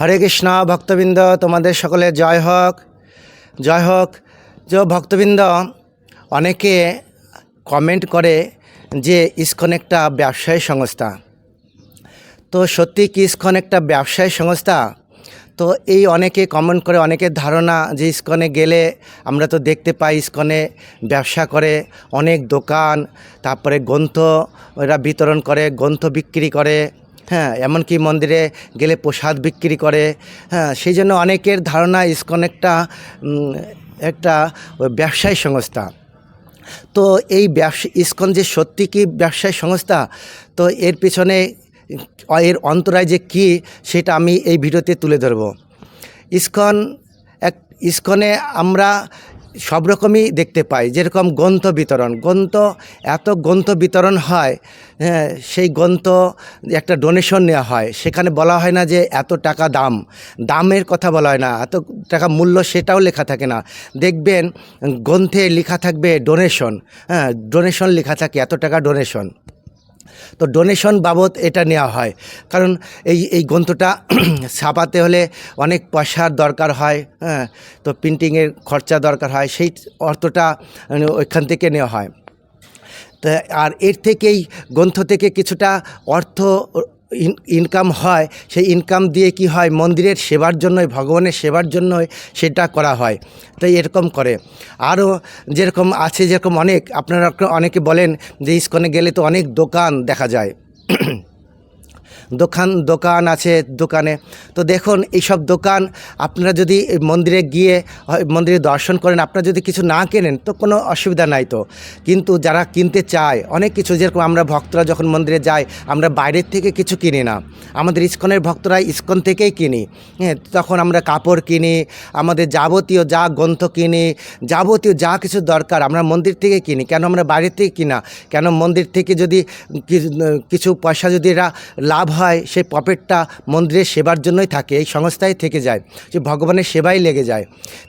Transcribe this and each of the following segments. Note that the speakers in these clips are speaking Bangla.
হরে কৃষ্ণ, ভক্তবৃন্দ, তোমাদের সকলে জয় হোক। জয় হোক। যে ভক্তবৃন্দ, অনেকে কমেন্ট করে যে ইস্কন একটা ব্যবসায়ী সংস্থা। তো সত্যি কি ইস্কন একটা ব্যবসায়ী সংস্থা? তো এই অনেকে কমেন্ট করে অনেকের ধারণা যে ইস্কনে গেলে আমরা তো দেখতে পাই ইস্কনে ব্যবসা করে, অনেক দোকান, তারপরে গ্রন্থ ওরা বিতরণ করে, গ্রন্থ বিক্রি করে। হ্যাঁ এমনকি মন্দিরে গেলে প্রসাদ বিক্রি করে। হ্যাঁ সেই জন্য অনেকের ধারণা ইস্কন একটা একটা ব্যবসায়ী সংস্থা। তো এই ব্যবসা, ইস্কন যে সত্যি কি ব্যবসায়ী সংস্থা, তো এর পিছনে, এর অন্তরায় যে কী, সেটা আমি এই ভিডিওতে তুলে ধরব। ইস্কন এক, ইস্কনে আমরা সব রকমই দেখতে পাই। যেরকম গ্রন্থ বিতরণ। গ্রন্থ, এত গ্রন্থ বিতরণ হয় হ্যাঁ সেই গ্রন্থ একটা ডোনেশন নেওয়া হয়। সেখানে বলা হয় না যে এত টাকা দাম। দামের কথা বলা হয় না। এত টাকা মূল্য সেটাও লেখা থাকে না। দেখবেন, গ্রন্থে লেখা থাকবে ডোনেশন হ্যাঁ ডোনেশন লেখা থাকে, এত টাকা ডোনেশন তো ডোনেশন বাবদ এটা নেওয়া হয়। কারণ এই এই গ্রন্থটা ছাপাতে হলে অনেক পয়সার দরকার হয় হ্যাঁ তো প্রিন্টিংয়ের খরচা দরকার হয় সেই অর্থটা মানে, ওইখান থেকে নেওয়া হয়। তা আর এর থেকেই গ্রন্থ থেকে কিছুটা অর্থ ইনকাম হয়, সেই ইনকাম দিয়ে কি হয়? মন্দিরের সেবার জন্যই, ভগবানের সেবার জন্যই সেটা করা হয়। তাই এরকম করে। আরও যেরকম আছে, যেরকম অনেক, আপনারা অনেকে বলেন যে ইস্কনে গেলে তো অনেক দোকান দেখা যায়। দোকান দোকান আছে দোকানে। তো দেখুন, এইসব দোকান আপনারা যদি মন্দিরে গিয়ে মন্দিরে দর্শন করেন, আপনারা যদি কিছু না কেনেন, তো কোনো অসুবিধা নাই তো। কিন্তু যারা কিনতে চায়, অনেক কিছু যেরকম আমরা ভক্তরা যখন মন্দিরে যাই, আমরা বাইরের থেকে কিছু কিনি না। আমাদের ইস্কনের ভক্তরা ইস্কন থেকেই কিনি। হ্যাঁ তখন আমরা কাপড় কিনি, আমাদের যাবতীয় যা গ্রন্থ কিনি, যাবতীয় যা কিছু দরকার আমরা মন্দির থেকে কিনি। কেন আমরা বাইরের থেকে কিনা? কেন মন্দির থেকে যদি কিছু পয়সা যদি এরা লাভ হয়, সেই পকেটটা মন্দিরের সেবার জন্যই থাকে, এই সংস্থায় থেকে যায়, যে ভগবানের সেবাই লেগে যায়।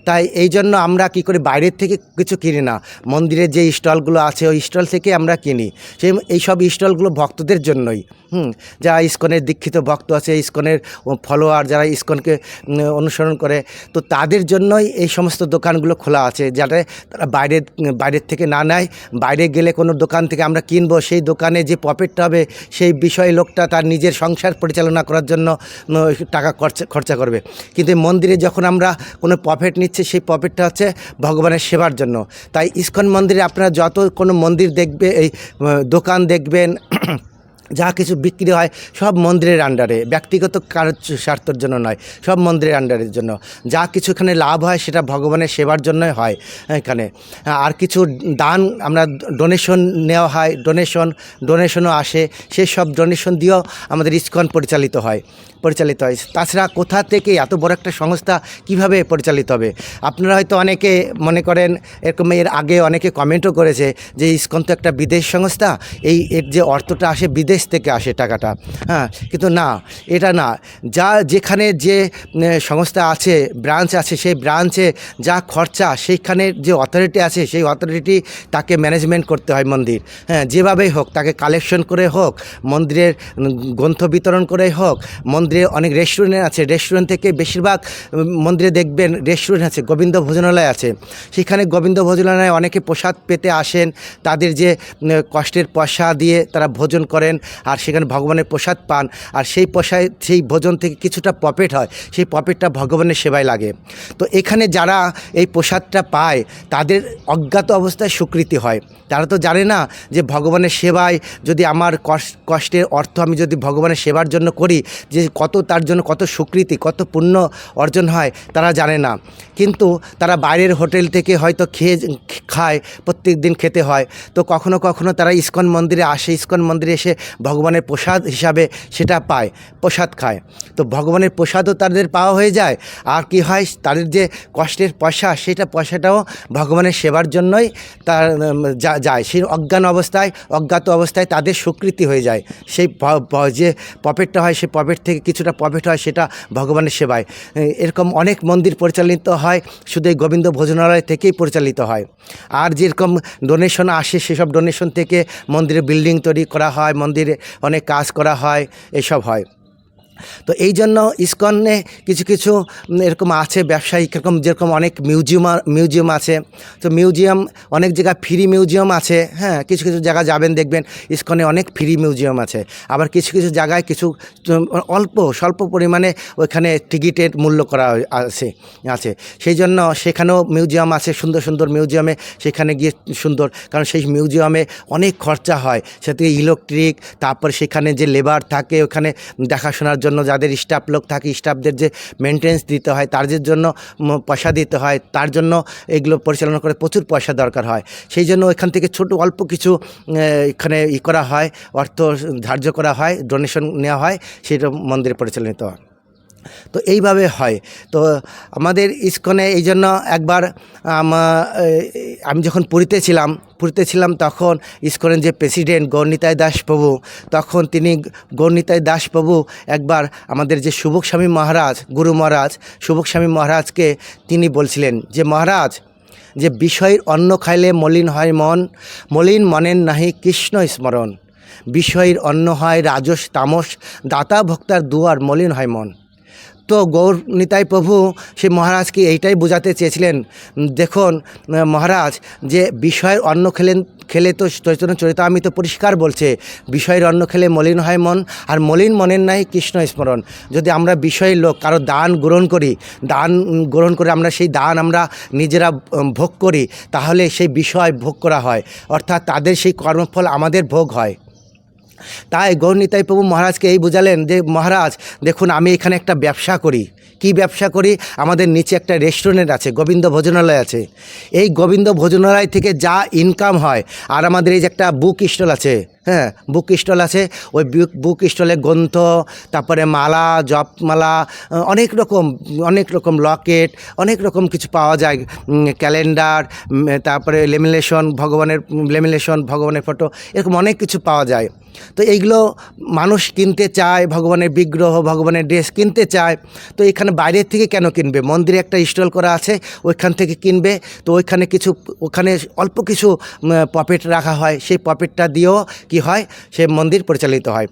তাই এই জন্য আমরা কি করি, বাইরের থেকে কিছু কিনি না। মন্দিরের যে স্টলগুলো আছে, ওই স্টল থেকে আমরা কিনি। সেই এই সব স্টলগুলো ভক্তদের জন্যই। হুম, যারা ইস্কনের দীক্ষিত ভক্ত আছে, ইস্কনের ফলোয়ার যারা ইস্কনকে অনুসরণ করে, তো তাদের জন্যই এই সমস্ত দোকানগুলো খোলা আছে, যাতে তারা বাইরের বাইরের থেকে না নেয়। বাইরে গেলে কোনো দোকান থেকে আমরা কিনবো, সেই দোকানে যে প্রফিটটা হবে, সেই বিষয়ে লোকটা তার নিজের সংসার পরিচালনা করার জন্য টাকা খরচা খরচা করবে। কিন্তু মন্দিরে যখন আমরা কোনো প্রফিট নিচ্ছি, সেই প্রফিটটা হচ্ছে ভগবানের সেবার জন্য। তাই ইস্কন মন্দিরে আপনারা যত কোনো মন্দির দেখবে, এই দোকান দেখবেন যা কিছু বিক্রি হয় সব মন্দিরের আন্ডারে ব্যক্তিগত কারোর স্বার্থের জন্য নয়, সব মন্দিরের আন্ডারের জন্য। যা কিছু এখানে লাভ হয় সেটা ভগবানের সেবার জন্যই হয় এখানে। আর কিছু দান আমরা ডোনেশন নেওয়া হয় ডোনেশন ডোনেশনও আসে। সেই সব ডোনেশন দিয়েও আমাদের ইস্কন পরিচালিত হয় পরিচালিত হয়। তাছাড়া কোথা থেকে এত বড় একটা সংস্থা কীভাবে পরিচালিত হবে? আপনারা হয়তো অনেকে মনে করেন, এরকম এর আগে অনেকে কমেন্টও করেছে যে ইস্কন তো একটা বিদেশ সংস্থা। এই এর যে অর্থটা আসে বিদেশ থেকে আসে টাকাটা। হ্যাঁ কিন্তু না, এটা না। যা যেখানে যে সংস্থা আছে ব্রাঞ্চ আছে, সেই ব্রাঞ্চে যা খরচা, সেইখানে যে অথরিটি আছে, সেই অথরিটি তাকে ম্যানেজমেন্ট করতে হয় মন্দির। হ্যাঁ যেভাবেই হোক, তাকে কালেকশন করে হোক, মন্দিরের গ্রন্থ বিতরণ করে হোক, মন্দিরে অনেক রেস্টুরেন্ট আছে রেস্টুরেন্ট থেকে বেশিরভাগ মন্দিরে দেখবেন রেস্টুরেন্ট আছে, গোবিন্দ ভোজনালয় আছে। সেখানে গোবিন্দ ভোজনালয়ে অনেকে প্রসাদ পেতে আসেন, তাদের যে কষ্টের পয়সা দিয়ে তারা ভোজন করেন আর সেখানে ভগবানের প্রসাদ পান। আর সেই পয়সায় সেই ভোজন থেকে কিছুটা প্রফিট হয়। সেই প্রফিটটা ভগবানের সেবায় লাগে। তো এখানে যারা এই প্রসাদটা পায়, তাদের অজ্ঞাত অবস্থায় স্বীকৃতি হয়। তারা তো জানে না যে ভগবানের সেবায় যদি আমার কষ্ট কষ্টের অর্থ আমি যদি ভগবানের সেবার জন্য করি, যে কত তার জন্য কত স্বীকৃতি কত পুণ্য অর্জন হয়, তারা জানে না। কিন্তু তারা বাইরের হোটেল থেকে হয়তো খেয়ে খায়, প্রত্যেক দিন খেতে হয়। তো কখনো কখনো তারা ইস্কন মন্দিরে আসে, ইস্কন মন্দিরে এসে ভগবানের প্রসাদ হিসাবে সেটা পায়, প্রসাদ খায়। তো ভগবানের প্রসাদও তাদের পাওয়া হয়ে যায়। আর কি হয়, তাদের যে কষ্টের পয়সা, সেটা পয়সাটাও ভগবানের সেবার জন্যই তার যায়। সেই অজ্ঞান অবস্থায়, অজ্ঞাত অবস্থায় তাদের স্বীকৃতি হয়ে যায়। সেই যে প্রফিটটা হয় সেই প্রফিট থেকে কিছুটা প্রফিট হয়, সেটা ভগবানের সেবায়। এরকম অনেক মন্দির পরিচালিত হয়, শুধু এই গোবিন্দ ভোজনালয় থেকেই পরিচালিত হয়। আর যেরকম ডোনেশন আসে, সেসব ডোনেশন থেকে মন্দিরে বিল্ডিং তৈরি করা হয়, মন্দিরে অনেক কাজ করা হয় এসব হয়। তো এই জন্য ইস্কনে কিছু কিছু এরকম আছে ব্যবসায়িক, এরকম যেরকম অনেক মিউজিয়াম মিউজিয়াম আছে। তো মিউজিয়াম, অনেক জায়গায় ফ্রি মিউজিয়াম আছে হ্যাঁ কিছু কিছু জায়গা যাবেন, দেখবেন ইস্কনে অনেক ফ্রি মিউজিয়াম আছে। আবার কিছু কিছু জায়গায় কিছু অল্প, স্বল্প পরিমাণে ওইখানে টিকিটের মূল্য করা আছে আছে। সেই জন্য সেখানেও মিউজিয়াম আছে, সুন্দর সুন্দর মিউজিয়ামে সেখানে গিয়ে সুন্দর, কারণ সেই মিউজিয়ামে অনেক খরচা হয়। সে থেকে ইলেকট্রিক, তারপর সেখানে যে লেবার থাকে, ওখানে দেখাশোনার জন্য যাদের স্টাফ লোক থাকে স্টাফদের যে মেনটেন্স দিতে হয় তাদের জন্য পয়সা দিতে হয়, তার জন্য এগুলো পরিচালনা করে প্রচুর পয়সা দরকার হয়। সেই জন্য এখান থেকে ছোট, অল্প কিছু এখানে ই করা হয়, অর্থ ধার্য করা হয় ডোনেশন নেওয়া হয়, সেটা মন্দিরে পরিচালিত হয়। তো এইভাবে হয়। তো আমাদের ইস্কনে এই জন্য একবার, আমি যখন পুরীতে ছিলাম পুরীতে ছিলাম তখন ইস্কনের যে প্রেসিডেন্ট গৌরনিতাই দাস প্রভু তখন তিনি গৌরনিতাই দাস প্রভু একবার আমাদের যে সুবক স্বামী মহারাজ, গুরু মহারাজ স্বামী মহারাজকে তিনি বলছিলেন যে, মহারাজ, যে বিষয়ের অন্ন খাইলে মলিন হয় মন, মলিন মনেন নাহি কৃষ্ণ স্মরণ। বিষয়ের অন্ন হয় রাজস, তামস, দাতা ভক্তার দুয়ার মলিন হয় মন। তো গৌর নিতাই প্রভু সে মহারাজকে এইটাই বোঝাতে চেয়েছিলেন? দেখুন মহারাজ, যে বিষয়ের অন্ন খেলেন, খেলে তো চৈতন্য চরিত আমি তো পরিষ্কার বলছে। বিষয়ের অন্ন খেলে মলিন হয় মন, আর মলিন মনের নাই কৃষ্ণ স্মরণ। যদি আমরা বিষয়ের লোক, কারও দান গ্রহণ করি, দান গ্রহণ করে আমরা সেই দান আমরা নিজেরা ভোগ করি, তাহলে সেই বিষয় ভোগ করা হয়। অর্থাৎ তাদের সেই কর্মফল আমাদের ভোগ হয়। তাই গৌরনিতাই প্রভু মহারাজকে এই বোঝালেন যে, মহারাজ, দেখুন, আমি এখানে একটা ব্যবসা করি। কি ব্যবসা করি? আমাদের নিচে একটা রেস্টুরেন্ট আছে, গোবিন্দ ভোজনালয় আছে। এই গোবিন্দ ভোজনালয় থেকে যা ইনকাম হয়, আর আমাদের এই যে একটা বুক স্টল আছে হ্যাঁ বুক স্টল আছে। ওই বুক স্টলে গ্রন্থ, তারপরে মালা, জপমালা অনেক রকম অনেক রকম লকেট, অনেক রকম কিছু পাওয়া যায়। ক্যালেন্ডার তারপরে লেমিনেশন ভগবানের লেমিনেশন ভগবানের ফটো এরকম অনেক কিছু পাওয়া যায়। তো এইগুলো মানুষ কিনতে চায়, ভগবানের বিগ্রহ, ভগবানের ড্রেস কিনতে চায়। তো এখানে বাইরের থেকে কেন কিনবে? মন্দিরে একটা স্টল করা আছে, ওইখান থেকে কিনবে। তো ওইখানে কিছু, ওখানে অল্প কিছু পপেট রাখা হয়। সেই পপেটটা দিয়েও কি হয় সে মন্দির পরিচালিত হয়।